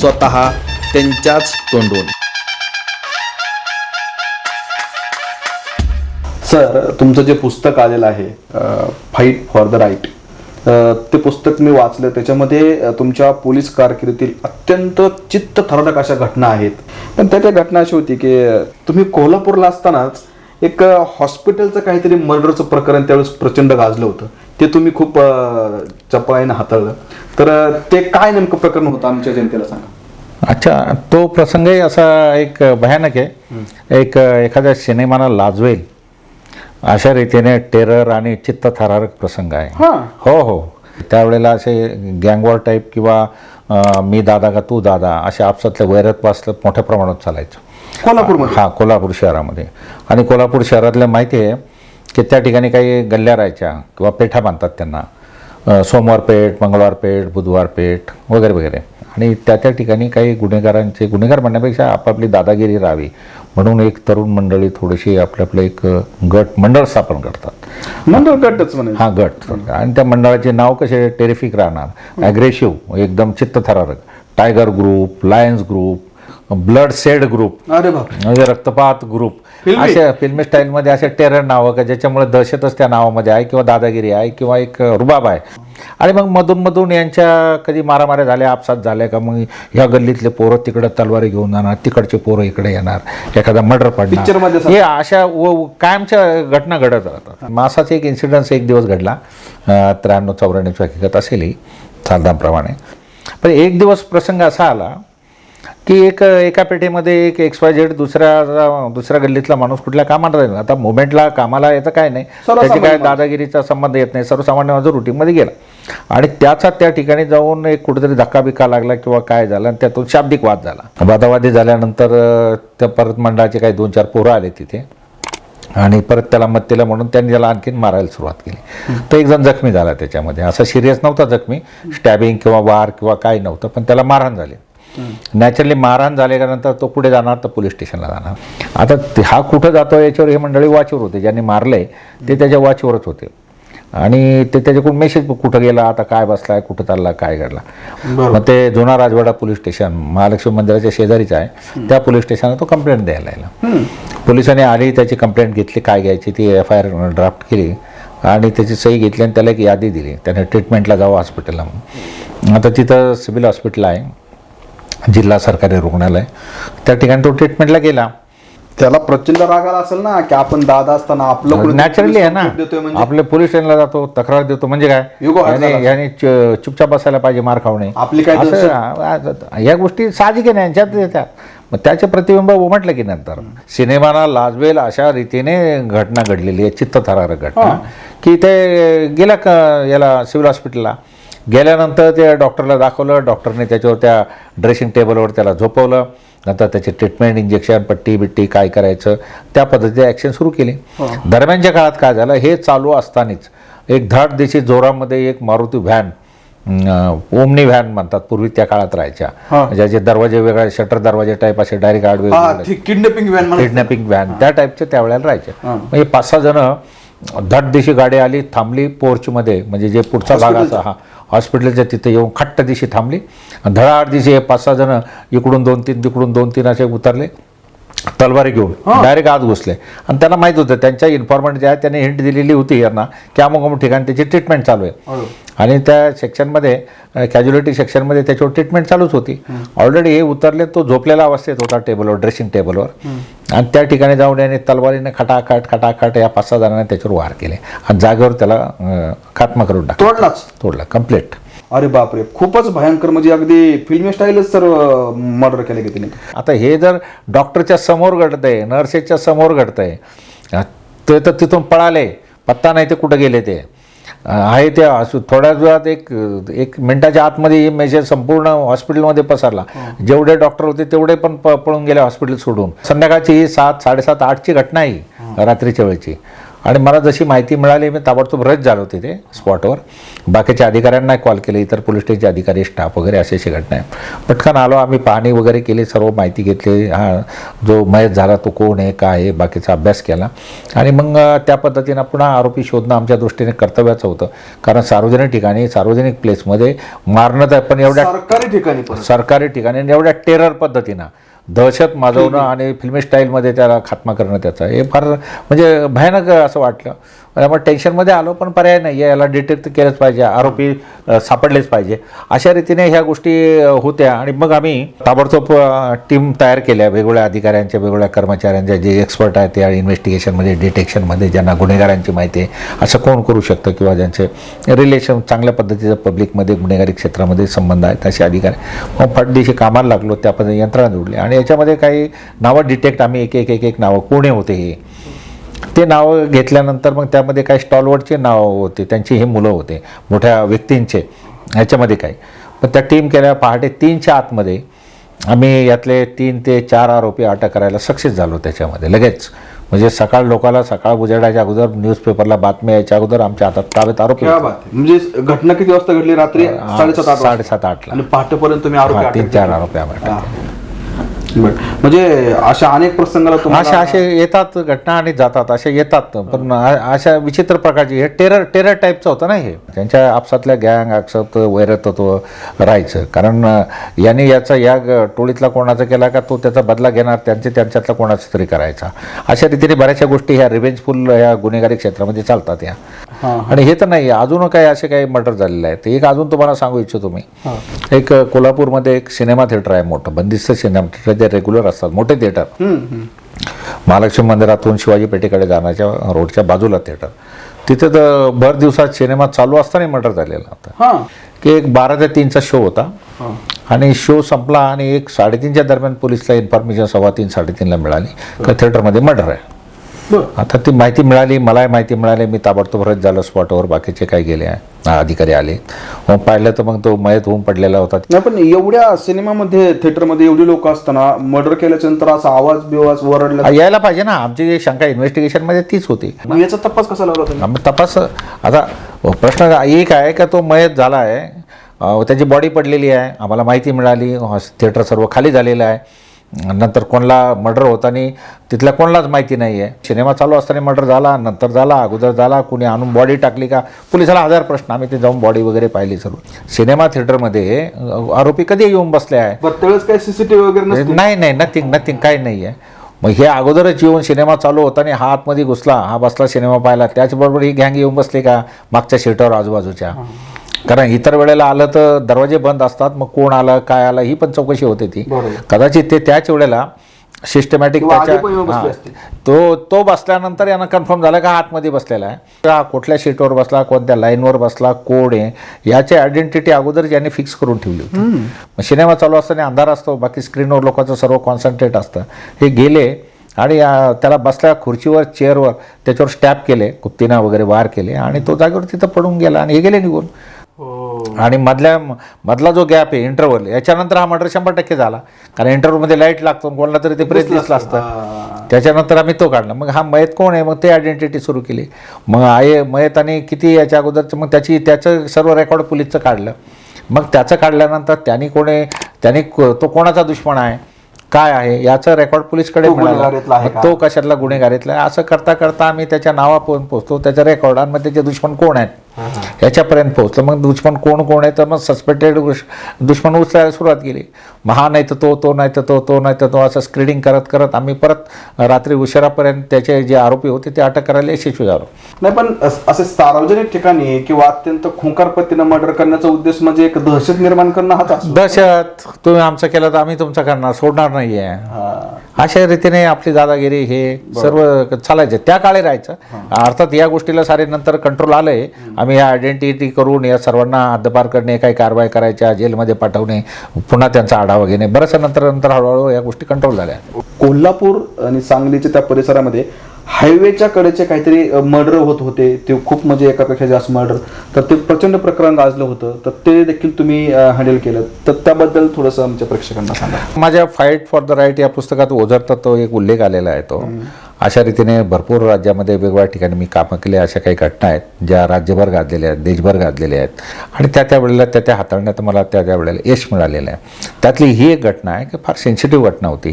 स्वतः त्यांच्याच तोंडून. सर तुमचं जे पुस्तक आलेलं आहे फाईट फॉर द राईट ते पुस्तक मी वाचलं. त्याच्यामध्ये तुमच्या पोलीस कारकिर्दीतील अत्यंत चित्त थरारक अशा घटना आहेत. पण त्या त्या घटना अशी होती की तुम्ही कोल्हापूरला असतानाच एक हॉस्पिटलचं काहीतरी मर्डरचं प्रकरण त्यावेळेस प्रचंड गाजलं होतं. ते तुम्ही खूप चपळाईनं हाताळलं. तर ते काय नेमकं प्रकरण होतं आमच्या जनतेला सांगा. अच्छा तो प्रसंगही असा एक भयानक आहे. एक एखाद्या सिनेमाला लाजवेल. अशा रीतीने टेरर आणि चित्तथरारक प्रसंग आहे. हां. हो त्यावेळेला असे गँगवॉर टाईप किंवा मी दादा का तू दादा असे आपसातले वैरत वाचलं मोठ्या प्रमाणात चालायचं. कोल्हापूरमध्ये. हा कोल्हापूर शहरामध्ये. आणि कोल्हापूर शहरातल्या माहिती आहे की त्या ठिकाणी काही गल्ल्या राहायच्या किंवा पेठा बांधतात त्यांना. सोमवार पेठ मंगळवार पेठ बुधवार पेठ वगैरे वगैरे. आणि त्या त्या ठिकाणी काही गुन्हेगारांचे गुन्हेगार म्हणण्यापेक्षा आपापली दादागिरी राहावी. म्हणून एक तरुण मंडळी थोडीशी आपलं आपलं एक गट मंडळ स्थापन करतात. मंडळ गटच म्हणायचं. हा गट. आणि त्या मंडळाचे नाव कसे? टेरिफिक राहणार. ॲग्रेसिव्ह एकदम चित्तथरारक. Tiger group lions group bloodshed group. अरे बाप म्हणजे रक्तपात ग्रुप. फिल्मी? अशा फिल्मी स्टाईलमध्ये असे टेरर नावं का ज्याच्यामुळे दहशतच त्या नावामध्ये आहे किंवा दादागिरी आहे किंवा एक रुबाब आहे. आणि मग मधून मधून यांच्या कधी मारामाऱ्या झाल्या आपसात झाल्या का? मग ह्या गल्लीतले पोरं तिकडं तलवारी घेऊन जाणार तिकडचे पोरं इकडे येणार एखादा मर्डर Picture पडणार मध्ये हे अशा व- व- कायमच्या घटना घडत राहतात. मासाचा एक इन्सिडन्स एक दिवस घडला. अं, त्र्याण्णव चौऱ्याण्णवची हकीकत असेल ही साधारणप्रमाणे पण एक दिवस प्रसंग असा आला की एक एका पेठेमध्ये एक एक्स वाय झेड दुसऱ्या दुसऱ्या गल्लीतला माणूस कुठल्या कामाला जाईल? आता मुवमेंटला कामाला याचं काय नाही. त्याची काय. दादागिरीचा संबंध येत नाही. सर्वसामान्य माझं रुटीनमध्ये गेला. आणि त्याचा त्या ठिकाणी जाऊन एक कुठेतरी धक्का बिक्का लागला किंवा काय झालं आणि त्यातून शाब्दिक वाद झाला. वादावादी झाल्यानंतर त्या परत मंडळाचे काही दोन चार पोरं आले तिथे. आणि परत त्याला मत दिलं म्हणून त्यांनी त्याला आणखीन मारायला सुरुवात केली. तर एक जण जखमी झाला त्याच्यामध्ये. असा सिरियस नव्हता जखमी. स्टॅबिंग किंवा वार किंवा काही नव्हतं पण त्याला मारहाण झाली. नॅचरली मारहाण झाल्यानंतर तो पुढे जाणार? तर पोलीस स्टेशनला जाणार. आता हा कुठं जातो याच्यावर हे मंडळी वॉचवर होते. ज्यांनी मारले ते त्याच्या वॉचवरच होते. आणि ते त्याच्याकडून मेसेज कुठं गेला? आता काय बसलाय? कुठं चालला? काय घडला. मग ते जुना राजवाडा पोलीस स्टेशन महालक्ष्मी मंदिराच्या शेजारीच आहे. त्या पोलीस स्टेशनला तो कंप्लेंट द्यायला आला पोलिसांनी आली त्याची कंप्लेंट घेतली काय घ्यायची ती एफ आय आर ड्राफ्ट केली. आणि त्याची सही घेतली आणि त्याला एक यादी दिली. त्याने ट्रीटमेंटला जावं हॉस्पिटलला म्हणून. आता तिथं सिव्हिल हॉस्पिटल आहे. जिल्हा सरकारी रुग्णालय. त्या ठिकाणी तो ट्रीटमेंटला गेला. त्याला प्रचंड राग आला असेल ना की आपण दादा असताना आपलं नॅचरली आहे ना. म्हणजे? आपले पोलीस स्टेशनला जातो तक्रार देतो म्हणजे काय? याने चुपचाप बसायला पाहिजे मार खावणे. आपली काय या गोष्टी साहजिक आहे ना यांच्यात येतात मग त्याचे प्रतिबिंब उमटलं की नंतर. सिनेमाला लाजवेल अशा रीतीने घटना घडलेली आहे चित्तथरारक घटना. की ते गेल्या क याला सिव्हिल हॉस्पिटलला. गेल्यानंतर ते डॉक्टरला दाखवलं डॉक्टरने त्याच्यावर त्या ड्रेसिंग टेबलवर त्याला झोपवलं नंतर त्याचे ट्रीटमेंट इंजेक्शन पट्टी बिट्टी काय करायचं त्या पद्धतीने ॲक्शन सुरू केली. दरम्यानच्या काळात काय झालं हे चालू असतानाच एक धाड दिशी जोरामध्ये एक मारुती व्हॅन ओमनी व्हॅन म्हणतात पूर्वी त्या काळात राहायच्या. हा. ज्याचे दरवाजे वेगळे शटर दरवाजे टाईप असे डायरेक्ट आडवे हा किडनॅपिंग व्हॅन किडनॅपिंग व्हॅन त्या टाईपचे त्यावेळेला राहायचे. हा. हे पाच सहा जण धड दिशी गाडी आली थांबली पोर्चमध्ये म्हणजे जे पुढचा भाग असा हा. हॉस्पिटलच्या तिथे येऊन खट्ट दिशी थांबली. धडाआड दिशी हे पाच सहा जण इकडून दोन तीन तिकडून दोन तीन असे उतरले. तलवारी घेऊन डायरेक्ट आत घुसले. आणि त्यांना माहीत होतं त्यांच्या इन्फॉर्मेंट जे आहे त्यांनी हिंट दिलेली होती यांना की अमुक अमुक ठिकाणी त्याची ट्रीटमेंट चालू आहे. हो. आणि त्या सेक्शनमध्ये कॅज्युलिटी सेक्शनमध्ये त्याच्यावर ट्रीटमेंट चालूच होती. ऑलरेडी हे उतरले तो झोपलेला अवस्थेत होता टेबलवर ड्रेसिंग टेबलवर आणि त्या ठिकाणी जाऊन याने तलवारीने खटाखट खटाखट या पाच सहा जणांनी त्याच्यावर वार केले. आणि जागेवर त्याला खात्मा करून टाकला. तोडलाच? तोडला कंप्लीट अरे बापरे खूपच भयंकर म्हणजे अगदी फिल्मी स्टाईलच सर मर्डर केले की तिने. आता हे जर डॉक्टरच्या समोर घडतंय नर्सेसच्या समोर घडतंय ते तर तिथून पळाले पत्ता नाही ते कुठं गेले ते. आहे ते असू थोड्या वेळात एक एक मिनिटाच्या आतमध्ये ही मेसेज संपूर्ण हॉस्पिटलमध्ये पसरला. जेवढे डॉक्टर होते तेवढे पण प- पळून गेले हॉस्पिटल सोडून. संध्याकाळची ही सात साडेसात आठची घटना आहे ही, रात्रीच्या वेळची. आणि मला जशी माहिती मिळाली मी ताबडतोब रच झालो तिथे स्पॉटवर बाकीच्या अधिकाऱ्यांना कॉल केले इतर पोलीस स्टेशनचे अधिकारी स्टाफ वगैरे अशी अशी घटना आहे. पटकन आलो आम्ही पाहणी वगैरे केली सर्व माहिती घेतली. हा जो मयत झाला तो कोण आहे काय आहे बाकीचा अभ्यास केला. आणि मग त्या पद्धतीनं पुन्हा आरोपी शोधणं आमच्या दृष्टीने कर्तव्याचं होतं. कारण सार्वजनिक ठिकाणी सार्वजनिक प्लेसमध्ये मारणं तर पण एवढ्या सरकारी ठिकाणी पण. सरकारी ठिकाणी आणि एवढ्या टेरर पद्धतीनं. दहशत माजवणं आणि फिल्मी स्टाईलमध्ये त्याला खात्मा करणं त्याचा. हे फार म्हणजे भयानक असं वाटलं. म्हणजे त्यामुळे टेन्शनमध्ये आलो पण पर्याय नाही आहे याला डिटेक्ट केलंच पाहिजे आरोपी सापडलेच पाहिजे. अशा रीतीने ह्या गोष्टी होत्या. आणि मग आम्ही ताबडतोब टीम तयार केल्या. वेगवेगळ्या अधिकाऱ्यांच्या वेगवेगळ्या कर्मचाऱ्यांच्या जे एक्सपर्ट आहेत त्या इन्व्हेस्टिगेशनमध्ये डिटेक्शनमध्ये ज्यांना गुन्हेगारांची माहिती आहे असं कोण करू शकतं? किंवा ज्यांचे रिलेशन चांगल्या पद्धतीचं पब्लिकमध्ये गुन्हेगारी क्षेत्रामध्ये संबंध आहेत असे अधिकारी. मग फटदिशी कामाला लागलो त्या पद्धतीने यंत्रणा जोडली. आणि याच्यामध्ये काही नावं डिटेक्ट आम्ही एक एक एक एक नावं. कोणी होते हे? ते नावं घेतल्यानंतर मग त्यामध्ये काही स्टॉलवरचे नावं होते त्यांची हे मुलं होते मोठ्या व्यक्तींचे ह्याच्यामध्ये काही पण त्या टीम केल्या पहाटे तीनच्या आतमध्ये आम्ही यातले तीन ते चार आरोपी अटक करायला सक्सेस झालो त्याच्यामध्ये लगेच म्हणजे सकाळ लोकाला सकाळ उजेडाच्या अगोदर न्यूजपेपरला बातम्या यायच्या अगोदर आमच्या हातात ताब्यात आरोपी क्या म्हणजे घटना किती वाजता घडली रात्री साडेसात आठ. साडेसात आठला पहाटेपर्यंत तीन. चार आरोपी आम्ही. बरं. म्हणजे अशा अनेक प्रसंगाला अशा असे येतात घटना आणि जातात असे येतात. पण अशा विचित्र प्रकारची हे टेरर टेरर टाईपचं होतं ना हे. त्यांच्या आपसातल्या गँग आपसात वैरतत्व राहायचं. कारण याने याचा या टोळीतला कोणाचा केला का तो त्याचा बदला घेणार त्यांचे त्यांच्यातला कोणाचा तरी करायचा. अशा रीतीने बऱ्याचशा गोष्टी ह्या रिवेंजफुल ह्या गुन्हेगारी क्षेत्रामध्ये चालतात या. आणि हे तर नाही अजून काही असे काही मर्डर झालेले आहेत. एक अजून तुम्हाला सांगू इच्छितो मी. एक कोल्हापूरमध्ये एक सिनेमा थिएटर आहे मोठं. बंदिस्त सिनेमा थिएटर ते रेग्युलर असतात मोठे थिएटर. महालक्ष्मी मंदिरातून शिवाजी पेठेकडे जाण्याच्या रोडच्या बाजूला थिएटर तिथे तर भर दिवसात सिनेमा चालू असताना मर्डर झालेला होता. हा. की एक बारा ते तीनचा शो होता. हा. आणि शो संपला आणि एक साडेतीनच्या दरम्यान पोलिसला इन्फॉर्मेशन सव्वा तीन साडेतीनला मिळाली. का थिएटरमध्ये मर्डर आहे. आता ती माहिती मिळाली मलाही माहिती मिळाली मी ताबडतोब रद्द झालं स्पॉटवर बाकीचे काही गेले आहे. अधिकारी आले. मग पाहिलं तर मग तो मयत होऊन पडलेला होता. नाही पण एवढ्या सिनेमामध्ये थिएटरमध्ये एवढी लोक असताना मर्डर केल्याच्यानंतर असा आवाज बिवाज वरडला. यायला पाहिजे ना. आमची जी शंका इन्व्हेस्टिगेशनमध्ये तीच होती. याचा तपास कसा लावला तपास आता प्रश्न एक आहे का तो मयत झाला आहे? त्याची बॉडी पडलेली आहे. आम्हाला माहिती मिळाली. थिएटर सर्व खाली झालेलं आहे. नंतर कोणाला मर्डर होताना तिथल्या कोणालाच माहिती नाही आहे सिनेमा चालू असताना मर्डर झाला नंतर झाला अगोदर झाला कुणी आणून बॉडी टाकली का? पोलिसाला हजार प्रश्न आम्ही ते जाऊन बॉडी वगैरे पाहिली सर्व. सिनेमा थिएटरमध्ये आरोपी कधी येऊन बसले आहे? सीसीटीव्ही वगैरे नाही नाही नथिंग नथिंग काही नाही आहे मग हे अगोदरच येऊन सिनेमा चालू होताना हा आतमध्ये घुसला. हा बसला सिनेमा पाहिला त्याचबरोबर ही गँग येऊन बसली का? मागच्या सीटावर आजूबाजूच्या. कारण इतर वेळेला आलं तर दरवाजे बंद असतात मग कोण आलं काय आलं ही पण चौकशी होते ती. कदाचित ते त्याच वेळेला सिस्टमॅटिक त्याच्या. तो तो बसल्यानंतर यांना कन्फर्म झालं का आतमध्ये बसलेला आहे का कुठल्या सीटवर बसला कोणत्या लाईनवर बसला कोड आहे याची आयडेंटिटी अगोदर यांनी फिक्स करून ठेवली होती मग सिनेमा चालू असताना अंधार असतो बाकी स्क्रीनवर लोकांचं सर्व कॉन्सन्ट्रेट असतं हे गेले आणि त्याला बसल्या खुर्चीवर चेअरवर त्याच्यावर स्टॅप केले कुप्तीना वगैरे वार केले आणि तो जागेवर तिथं पडून गेला आणि हे गेले निघून. आणि मधल्या मधला जो गॅप आहे इंटरव्हल याच्यानंतर हा मर्डर शंभर टक्के झाला. कारण इंटरव्हलमध्ये लाइट लागतो कोणाला तरी ते प्रेत दिसलं असतं. हा. त्याच्यानंतर आम्ही तो काढला. मग हा मयत कोण आहे? मग ते आयडेंटिटी सुरू केली. मग आहे मयत आणि किती याच्या अगोदरचं मग त्याची त्याचं सर्व रेकॉर्ड पोलीसचं काढलं. मग त्याचं काढल्यानंतर त्यांनी कोणी त्यांनी तो कोणाचा दुश्मन आहे? काय आहे? याचं रेकॉर्ड पोलीसकडे तो मिळालं कशातला गुन्हेगारीतला असं करता करता आम्ही त्याच्या नावापर्यंत पोहोचतो त्याच्या रेकॉर्ड आणि मग त्याचे दुश्मन कोण आहेत? याच्यापर्यंत पोहोचलो. मग दुश्मन कोण कोण आहे तर मग सस्पेक्टेड दुश्मन उचलायला सुरुवात केली. मग हा नाही तर तो तो नाही तर तो तो नाही तर तो असं स्क्रीनिंग करत करत आम्ही परत रात्री उशिरापर्यंत त्याचे जे आरोपी होते ते अटक करायला यशस्वी झालो. नाही पण अस- सार्वजनिक ठिकाणी किंवा अत्यंत खुंकार पद्धतीनं मर्डर करण्याचा उद्देश म्हणजे एक दहशत निर्माण करणं असतो. दहशत तुम्ही आमचं केलं तर आम्ही तुमचं करणार सोडणार नाही आहे हा. अशा रीतीने आपली दादागिरी हे सर्व चालायचे. त्या काळी राहायचं. अर्थात या गोष्टीला सारे नंतर कंट्रोल आलंय. आम्ही या आयडेंटिटी करून या सर्वांना हद्दपार करणे काही कारवाई करायच्या जेलमध्ये पाठवणे पुन्हा त्यांचा आढावा घेणे. बऱ्याचशा नंतर नंतर हळूहळू या गोष्टी कंट्रोल झाल्या. कोल्हापूर आणि सांगलीच्या त्या परिसरामध्ये हायवेच्या कडेचे काहीतरी मर्डर होत होते. ते खूप म्हणजे एकापेक्षा जास्त मर्डर तर ते प्रचंड प्रकरण गाजलं होतं. तर ते देखील तुम्ही हँडल केलं. तर त्याबद्दल थोडंसं आमच्या प्रेक्षकांना सांगा. माझ्या फाईट फॉर द राईट या पुस्तकात ओझरता तो एक उल्लेख आलेला आहे तो. अशा रीतीने भरपूर राज्यामध्ये वेगवेगळ्या ठिकाणी मी कामं केली अशा काही घटना आहेत ज्या राज्यभर गाजलेल्या आहेत देशभर गाजलेल्या आहेत. आणि त्या त्या वेळेला त्या त्या हाताळण्यात मला त्या त्या वेळेला यश मिळालेलं आहे. त्यातली ही एक घटना आहे की फार सेन्सिटिव्ह घटना होती.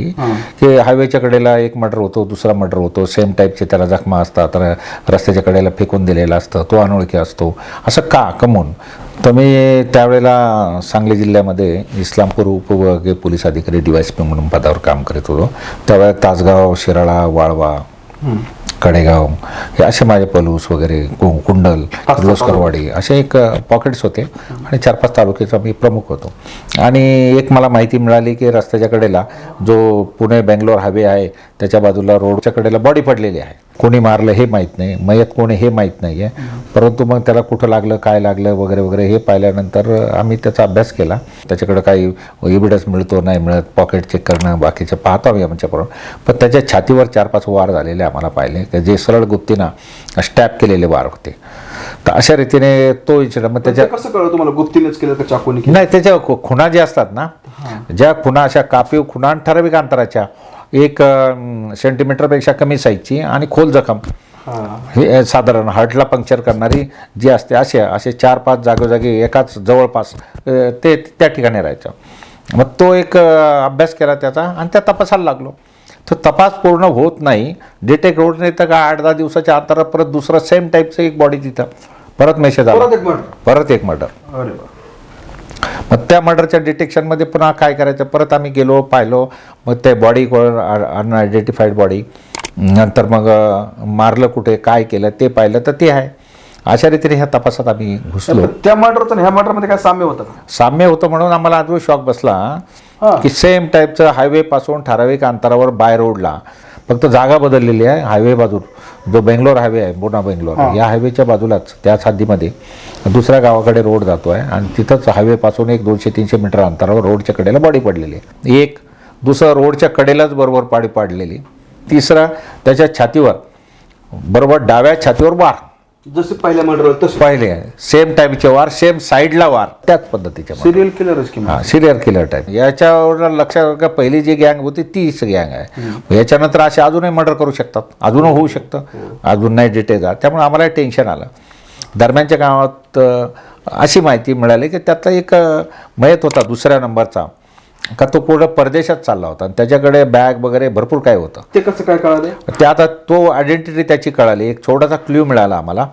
की हायवेच्या कडेला एक मर्डर होतो दुसरा मर्डर होतो सेम टाईपचे त्याला जखमा असतात तर रस्त्याच्या कडेला फेकून दिलेला असतं तो अनोळखी असतो. असं का? कमून. तर मी त्यावेळेला सांगली जिल्ह्यामध्ये इस्लामपूर उपविभागीय पोलीस अधिकारी डी वाय पी म्हणून पदावर काम करीत होतो. त्यावेळेला तासगाव शिराळा वाळवा कडेगाव हे असे माझे पलूस वगैरे कु- कुंडल किर्लोस्करवाडी असे एक पॉकेट्स होते. आणि चार पाच तालुक्याचा मी प्रमुख होतो. आणि एक मला माहिती मिळाली की रस्त्याच्या कडेला जो पुणे बेंगलोर हायवे आहे त्याच्या बाजूला रोडच्या कडेला बॉडी पडलेली आहे. कोणी मारलं हे माहीत नाही मयत कोणी हे माहीत नाही आहे परंतु मग त्याला कुठं लागलं काय लागलं वगैरे वगैरे हे पाहिल्यानंतर आम्ही त्याचा अभ्यास केला. त्याच्याकडे काही एव्हिडन्स मिळतो नाही मिळत पॉकेट चेक करणं बाकीचे पाहतो आम्ही आमच्याकडून. पण त्याच्या छातीवर चार पाच वार झालेले आम्हाला पाहिले. की जे सरळ गुप्तीनं स्टॅप केलेले वार होते. तर अशा रीतीने तो इन्सिडंट मग त्याच्या कसं कळलं तुम्हाला? गुप्तीनेच केलं का चाकूने नाही त्याच्या खुणा ज्या असतात ना ज्या खुणा अशा कापीव खुणा ठराविक अंतराच्या एक सेंटीमीटरपेक्षा कमी साईजची आणि खोल जखम. हा. साधारण हार्टला पंक्चर करणारी जी असते असे असे चार पाच जागोजागी एकाच जवळपास ते त्या ठिकाणी राहायचं. मग तो एक अभ्यास केला त्याचा आणि त्या तपासाला लागलो. तो तपास पूर्ण होत नाही. डिटेक्ट होत नाही तर का आठ दहा दिवसाच्या अंतरात परत दुसरा सेम टाईपचं एक बॉडी तिथं. परत मेसेज आला. परत एक मर्डर परत एक मर्डर अरे वा मग त्या मर्डरच्या डिटेक्शनमध्ये पुन्हा काय करायचं? परत आम्ही गेलो पाहिलो. मग ते बॉडी अनआयडेंटिफाईड बॉडी नंतर मग मारलं कुठे काय केलं ते पाहिलं तर ते आहे. अशा रीतीने ह्या तपासात आम्ही घुसलो. त्या मर्डरचं आणि ह्या मर्डरमध्ये काय साम्य होतं साम्य होतं म्हणून आम्हाला अजून शॉक बसला. की सेम टाईपचं हायवे पासून ठराविक अंतरावर बाय रोडला फक्त जागा बदललेली आहे हायवे बाजू जो बेंगलोर हायवे आहे पुणा बेंगलोर या हायवेच्या बाजूलाच त्याच हद्दीमध्ये दुसऱ्या गावाकडे रोड जातो आहे आणि तिथंच हायवेपासून एक दोनशे तीनशे मीटर अंतरावर रोडच्या कडेला बॉडी पडलेली आहे. एक दुसरं रोडच्या कडेलाच बरोबर पाडी पाडलेली तिसरा त्याच्या छातीवर बरोबर डाव्या छातीवर वार. जसे पहिल्या मर्डर तसे. पाहिले सेम टाईपचे वार सेम साईडला वार त्याच पद्धतीचे. सिरियल किलरच किंवा हा सिरियल किलर टाईप याच्यावर लक्षात का पहिली जी गँग होती तीच गँग आहे. याच्यानंतर असे अजूनही मर्डर करू शकतात. अजून होऊ शकतं. अजून नाही डिटेल त्यामुळे आम्हाला टेन्शन आलं. दरम्यानच्या गावात अशी माहिती मिळाली की त्यातला एक मयत होता दुसऱ्या नंबरचा का तो पूर्ण परदेशात चालला होता. आणि त्याच्याकडे बॅग वगैरे भरपूर काय होतं. ते कसं काय कळाले? ते आता तो आयडेंटिटी त्याची कळाली. एक छोटासा क्ल्यू मिळाला आम्हाला.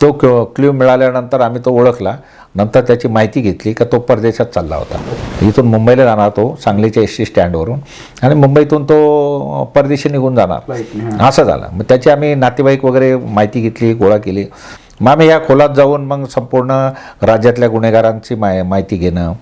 तो क्ल्यू मिळाल्यानंतर आम्ही तो ओळखला. नंतर त्याची माहिती घेतली का तो परदेशात चालला होता. इथून मुंबईला जाणार तो सांगलीच्या एस टी स्टँडवरून आणि मुंबईतून तो परदेशी निघून जाणार. असं झालं. मग त्याची आम्ही नातेवाईक वगैरे माहिती घेतली गोळा केली. मग आम्ही या खोलात जाऊन मग संपूर्ण राज्यातल्या गुन्हेगारांची माय माहिती घेणं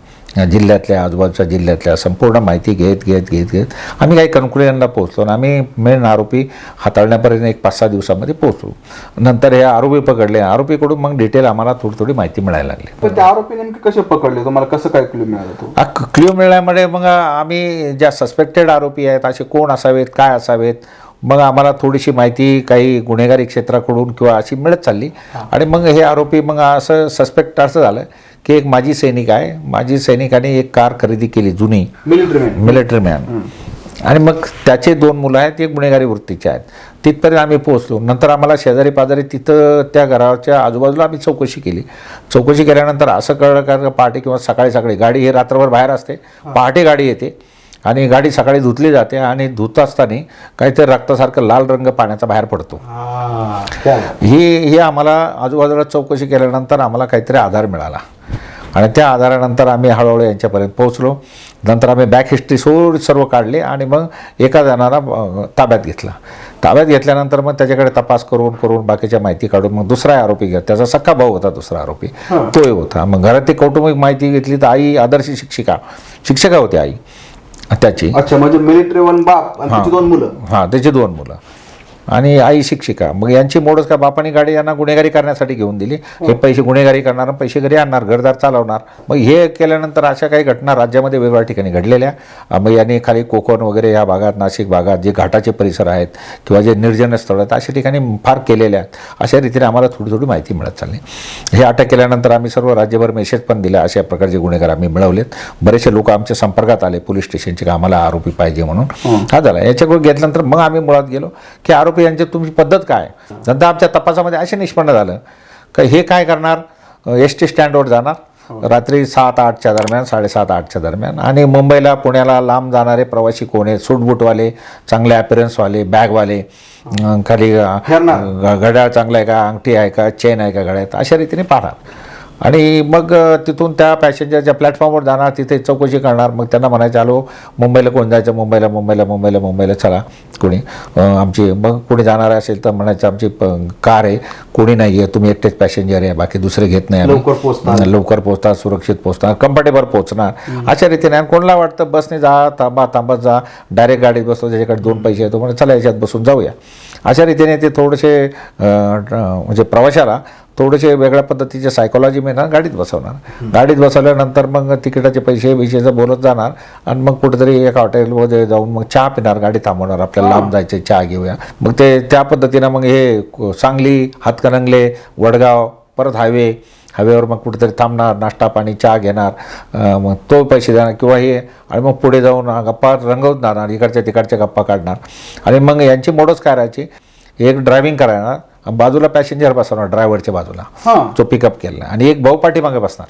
जिल्ह्यातल्या आजूबाजूच्या जिल्ह्यातल्या संपूर्ण माहिती घेत घेत घेत घेत आम्ही काही कन्क्लुजनला पोहोचलो आणि आम्ही मेन आरोपी हाताळण्यापर्यंत एक पाच सहा दिवसामध्ये पोहोचलो. नंतर हे आरोपी पकडले. आरोपीकडून मग डिटेल आम्हाला थोडी थोडी माहिती मिळायला लागली. पण आरोपी नेमके कसे पकडले? तुम्हाला कसं काय क्लू मिळालं तो? क्ल्यू मिळाल्यामुळे मग आम्ही ज्या सस्पेक्टेड आरोपी आहेत असे कोण असावेत काय असावेत मग आम्हाला थोडीशी माहिती काही गुन्हेगारी क्षेत्राकडून किंवा अशी मिळत चालली. आणि मग हे आरोपी मग असं सस्पेक्ट असं झालं की एक माजी सैनिक आहे. माजी सैनिकाने एक कार खरेदी केली जुनी. मिलिटरी मॅन मिलिटरी मॅन आणि मग त्याचे दोन मुलं आहेत ते गुन्हेगारी वृत्तीचे आहेत. तिथपर्यंत आम्ही पोहोचलो. नंतर आम्हाला शेजारी पाजारी तिथं त्या घराच्या आजूबाजूला आम्ही चौकशी केली. चौकशी केल्यानंतर असं कळलं का पहाटे किंवा सकाळी सकाळी गाडी ही रात्रभर बाहेर असते. पहाटे गाडी येते आणि गाडी सकाळी धुतली जाते आणि धुत असताना काहीतरी रक्तासारखं लाल रंग पाण्याचा बाहेर पडतो. ही ही आम्हाला आजूबाजूला चौकशी केल्यानंतर आम्हाला काहीतरी आधार मिळाला. आणि त्या आधारानंतर आम्ही हळूहळू यांच्यापर्यंत पोहोचलो. नंतर आम्ही बॅक हिस्ट्री सोड सर्व काढली आणि मग एका जणाला ताब्यात घेतला. ताब्यात घेतल्यानंतर मग त्याच्याकडे तपास करून करून बाकीच्या माहिती काढून मग दुसरा आरोपी घ्या त्याचा सख्खा भाऊ होता दुसरा आरोपी. तोही होता. मग घरात ती कौटुंबिक माहिती घेतली तर आई आदर्श शिक्षिका शिक्षिका होती आई. त्याची. अच्छा म्हणजे मिलिटरी वन बाप आणि त्याची दोन मुलं. हां त्याची दोन मुलं. आणि आई शिक्षिका मग यांची मोडच का बापानी गाडी यांना गुन्हेगारी करण्यासाठी घेऊन दिली. हे पैसे गुन्हेगारी करणार पैसे घरी आणणार घरदार चालवणार. मग हे केल्यानंतर अशा काही घटना राज्यामध्ये वेगवेगळ्या ठिकाणी घडलेल्या. मग यांनी खाली कोकण वगैरे या भागात नाशिक भागात जे घाटाचे परिसर आहेत किंवा जे निर्जन स्थळ आहेत अशा ठिकाणी फार केलेल्या आहेत. अशा रीतीने आम्हाला थोडी थोडी माहिती मिळत चालली. हे अटक केल्यानंतर आम्ही सर्व राज्यभर मेसेज पण दिला. अशा प्रकारचे गुन्हेगार आम्ही मिळवलेत. बरेचसे लोक आमच्या संपर्कात आले. पोलीस स्टेशनचे का आम्हाला आरोपी पाहिजे म्हणून. हा. झाला. याच्याकडे घेतल्यानंतर मग आम्ही मुळात गेलो की आरोपी यांची तुमची पद्धत काय? नंतर आमच्या तपासामध्ये असे निष्पन्न झालं. का हे काय करणार? एस टी स्टँडवर जाणार. रात्री सात आठच्या दरम्यान साडेसात आठच्या दरम्यान. आणि मुंबईला पुण्याला लांब जाणारे प्रवासी कोण आहेत? सूटबूटवाले चांगले ॲपिरन्सवाले बॅगवाले खाली घड्याळ चांगलं आहे का? अंगठी आहे का? चेन आहे का? गळ्यात अशा रीतीने पाहणार. आणि मग तिथून त्या पॅसेंजरच्या प्लॅटफॉर्मवर जाणार तिथे चौकशी करणार. मग त्यांना म्हणायचं आलो मुंबईला कोण जायचं? मुंबईला मुंबईला मुंबईला मुंबईला चला कोणी. आमची मग कोणी जाणार असेल तर म्हणायचं आमची कार आहे कोणी नाही आहे तुम्ही एकटेच पॅसेंजर आहे बाकी दुसरे घेत नाही. लवकर पोहोचणार. लवकर पोहोचतात सुरक्षित पोहोचणार कम्फर्टेबल पोहोचणार. अशा रीतीने. आणि कोणाला वाटतं बसने जा थांबा थांबत जा डायरेक्ट गाडीत बसतो ज्याच्याकडे दोन पैसे येतो म्हणजे चला याच्यात बसून जाऊया. अशा रीतीने ते थोडेसे म्हणजे प्रवाशाला थोडेसे वेगळ्या पद्धतीचे सायकोलॉजी मिळणार गाडीत बसवणार. गाडीत बसवल्यानंतर मग तिकिटाचे पैसे बिशेचं बोलत जाणार आणि मग कुठेतरी एका हॉटेलमध्ये जाऊन मग चहा पिणार गाडी थांबवणार आपल्याला लांब जायचे चहा घेऊया. मग ते त्या पद्धतीनं मग हे सांगली हातकणंगले वडगाव परत हायवे हायवेवर मग कुठेतरी थांबणार नाश्ता पाणी चहा घेणार मग तो पैसे देणार किंवा हे आणि मग पुढे जाऊन गप्पा रंगवणार आणि इकडच्या तिकडच्या गप्पा काढणार. आणि मग यांची मोडच काय राहायची? एक ड्रायव्हिंग करायला बाजूला पॅसेंजर बसवणार ड्रायव्हरच्या बाजूला. हा. जो पिकअप केला आणि एक भाऊ पाठीमागे बसणार.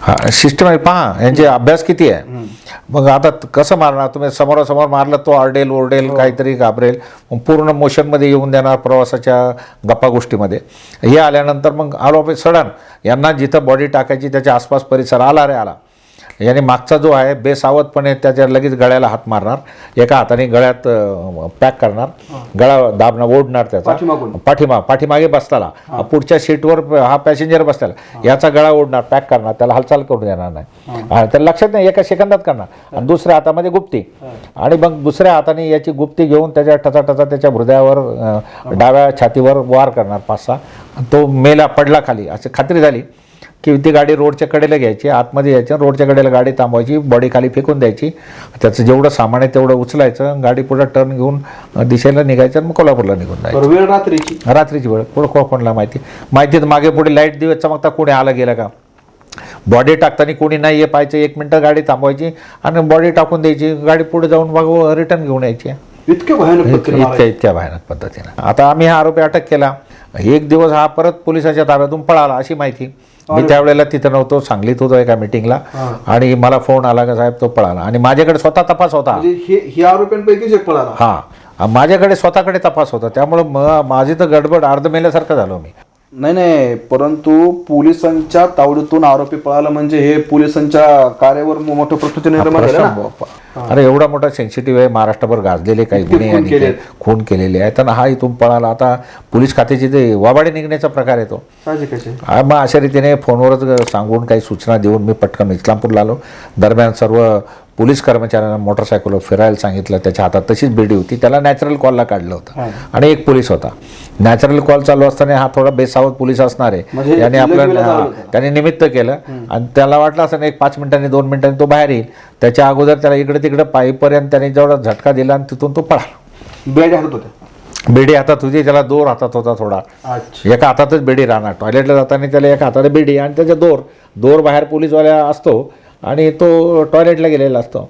हा सिस्टम आहे. पहा यांचे अभ्यास किती आहे? मग आता त- कसं मारणार? तुम्ही समोरासमोर मारलं तो आरडेल ओरडेल काहीतरी घाबरेल. मग पूर्ण मोशनमध्ये येऊन देणार प्रवासाच्या गप्पा गोष्टीमध्ये. हे आल्यानंतर मग आलो सडन यांना जिथं बॉडी टाकायची त्याच्या आसपास परिसर आला रे आला. याने मागचा जो आहे बेसावधपणे त्याच्या लगेच गळ्याला हात मारणार. एका हाताने गळ्यात पॅक करणार. गळा दाबणार ओढणार त्याचा. पाठीमा पाठीमागे बसताला पुढच्या सीटवर हा पॅसेंजर बसलेला याचा गळा ओढणार पॅक करणार त्याला हालचाल करून देणार नाही. आणि त्याला लक्षात नाही एका सेकंदात करणार. आणि दुसऱ्या हातामध्ये गुप्ती. आणि मग दुसऱ्या हाताने याची गुप्ती घेऊन त्याच्या टचा टचा त्याच्या हृदयावर डाव्या छातीवर वार करणार पाच सहा तो मेला पडला खाली. अशी खात्री झाली. की ती गाडी रोडच्या कडेला घ्यायची आतमध्ये यायची रोडच्या कडेला गाडी थांबवायची बॉडी खाली फेकून द्यायची. त्याचं जेवढं सामान आहे तेवढं उचलायचं गाडी पुढे टर्न घेऊन दिशेला निघायचं आणि मग कोल्हापूरला निघून जायचं. वेळ रात्रीची? रात्रीची वेळ. कोण कोण कोणाला माहिती? माहिती मागे पुढे लाइट दिवस चमकता कोणी आलं गेलं का? बॉडी टाकताना कोणी नाही आहे पाहायचं एक मिनटं गाडी थांबवायची आणि बॉडी टाकून द्यायची गाडी पुढे जाऊन मग रिटर्न घेऊन यायची. इतके भयानक इतक्या. इतक्या भयानक पद्धतीनं. आता आम्ही हा आरोपी अटक केला. एक दिवस हा परत पोलिसाच्या ताब्यातून पळाला अशी माहिती. मी त्यावेळेला तिथं नव्हतो सांगलीत होतो एका मिटिंगला आणि मला फोन आला का साहेब तो पळाला. आणि माझ्याकडे स्वतः तपास होता. म्हणजे हे हे आरोपींपैकीच एक पळाला. हा. माझ्याकडे स्वतःकडे तपास होता. त्यामुळं माझी तर गडबड अर्ध मेल्यासारखं झालो मी. नाही नाही. परंतु पोलिसांच्या तावडीतून आरोपी पळाला म्हणजे हे पोलिसांच्या कार्यावर मोठं प्रश्न निर्माण झालं अरे एवढा मोठा सेन्सिटिव्ह आहे महाराष्ट्रभर गाजलेले काही गुन्हे खून आणि खून केलेले आहेत. आणि हा इथून पळाला. आता पोलीस खात्याची ते वाबाडे निघण्याचा प्रकार येतो मग अशा रीतीने फोनवरच सांगून काही सूचना देऊन मी पटकन इस्लामपूरला आलो. दरम्यान सर्व पोलीस कर्मचाऱ्यांना मोटरसायकलवर फिरायला सांगितलं त्याच्या हातात तशीच बेडी होती त्याला नॅचरल कॉलला काढलं होतं. आणि एक पोलीस होता. नॅचरल कॉल चालू असताना हा थोडा बेसावत पोलीस असणार म्हणजे आहे याने आपलं होतं. त्याने निमित्त केलं. आणि त्याला वाटलं असं एक पाच मिनिटांनी दोन मिनिटांनी तो बाहेर येईल. त्याच्या अगोदर त्याला इकडे तिकडे पायीपर्यंत त्याने जेवढा झटका दिला आणि तिथून तो पळाला. बेड्या हातात होत्या. बेडी हातात होती त्याला दोर हातात होता थोडा. एका हातातच बेडी राहणार. टॉयलेटला जाताना त्याला एका हाताने बेडी आणि त्याच्या दोर. दोर बाहेर पोलीसवाल्या असतो. आणि तो टॉयलेटला गेलेला असतो.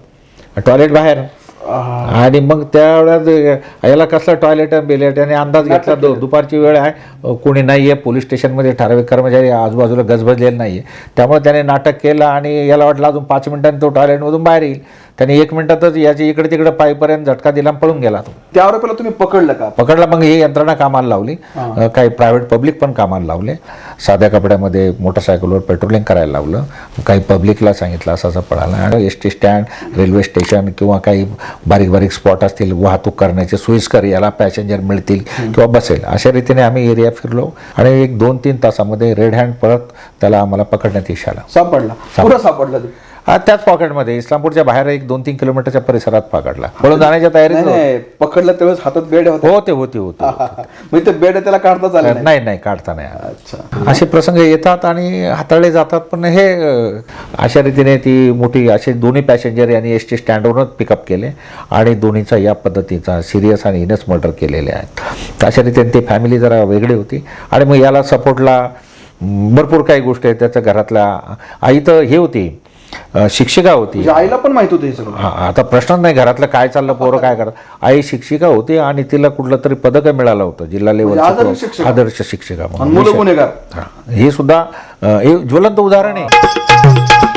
टॉयलेट बाहेर. आणि मग त्यावेळेस याला कसलं टॉयलेट बिलेट आणि अंदाज घेतला. दु दुपारची वेळ आहे. कोणी नाही आहे पोलीस स्टेशनमध्ये ठराविक कर्मचारी आजूबाजूला गजबजलेले नाही आहे त्यामुळे त्याने नाटक केलं आणि याला वाटलं अजून पाच मिनिटांनी तो टॉयलेटमधून बाहेर येईल. त्याने एक मिनिटातच याची इकडे तिकडे पायीपर्यंत झटका दिला आणि पळून गेला तो. त्या आरोपीला तुम्ही पकडलं का? पकडला मग ही यंत्रणा कामाला लावली. अ, काही प्रायव्हेट पब्लिक पण कामाला लावले. साध्या कपड्यामध्ये मोटरसायकलवर पेट्रोलिंग करायला लावलं. काही पब्लिकला सांगितलं असं असं पळाला. आणि S T stand railway station किंवा काही बारीक बारीक स्पॉट असतील वाहतूक करण्याचे सोयीस्कर याला पॅसेंजर मिळतील किंवा बसेल. अशा रीतीने आम्ही एरिया फिरलो. आणि एक दोन तीन तासामध्ये रेड हँड परत त्याला आम्हाला पकडण्यात यश आलं. सापडला. सापडला ते? त्याच पॉकेटमध्ये इस्लामपूरच्या बाहेर एक दोन तीन किलोमीटरच्या परिसरात पकडला. पळून जाण्याच्या तयारीत पकडलं त्यावेळेस हातात बेड होते. होते होते होते म्हणजे ते बेड त्याला काढता आलं नाही. नाही नाही काढता नाही. अच्छा. असे प्रसंग येतात आणि हाताळले जातात पण हे अशा रीतीने ती मोठी असे दोन्ही पॅसेंजर यांनी एस टी स्टँडवरूनच पिकअप केले आणि दोन्हीचा या पद्धतीचा सिरियस आणि इनस मर्डर केलेले आहेत. अशा रीतीने ती फॅमिली जरा वेगळी होती आणि मग याला सपोर्टला भरपूर काही गोष्टी आहेत. त्याच्या घरातल्या आई तर हे होती शिक्षिका होती. म्हणजे आईला पण माहीत होतं आता प्रश्न नाही घरातलं काय चाललं पोरं काय करत आई शिक्षिका होती आणि तिला कुठलं तरी पदक मिळालं होतं जिल्हा म्हणजे आदर्श लेवल शिक्षिका. आदर्श शिक्षिका म्हणून. हा. सुद्धा हे ज्वलंत उदाहरण आहे.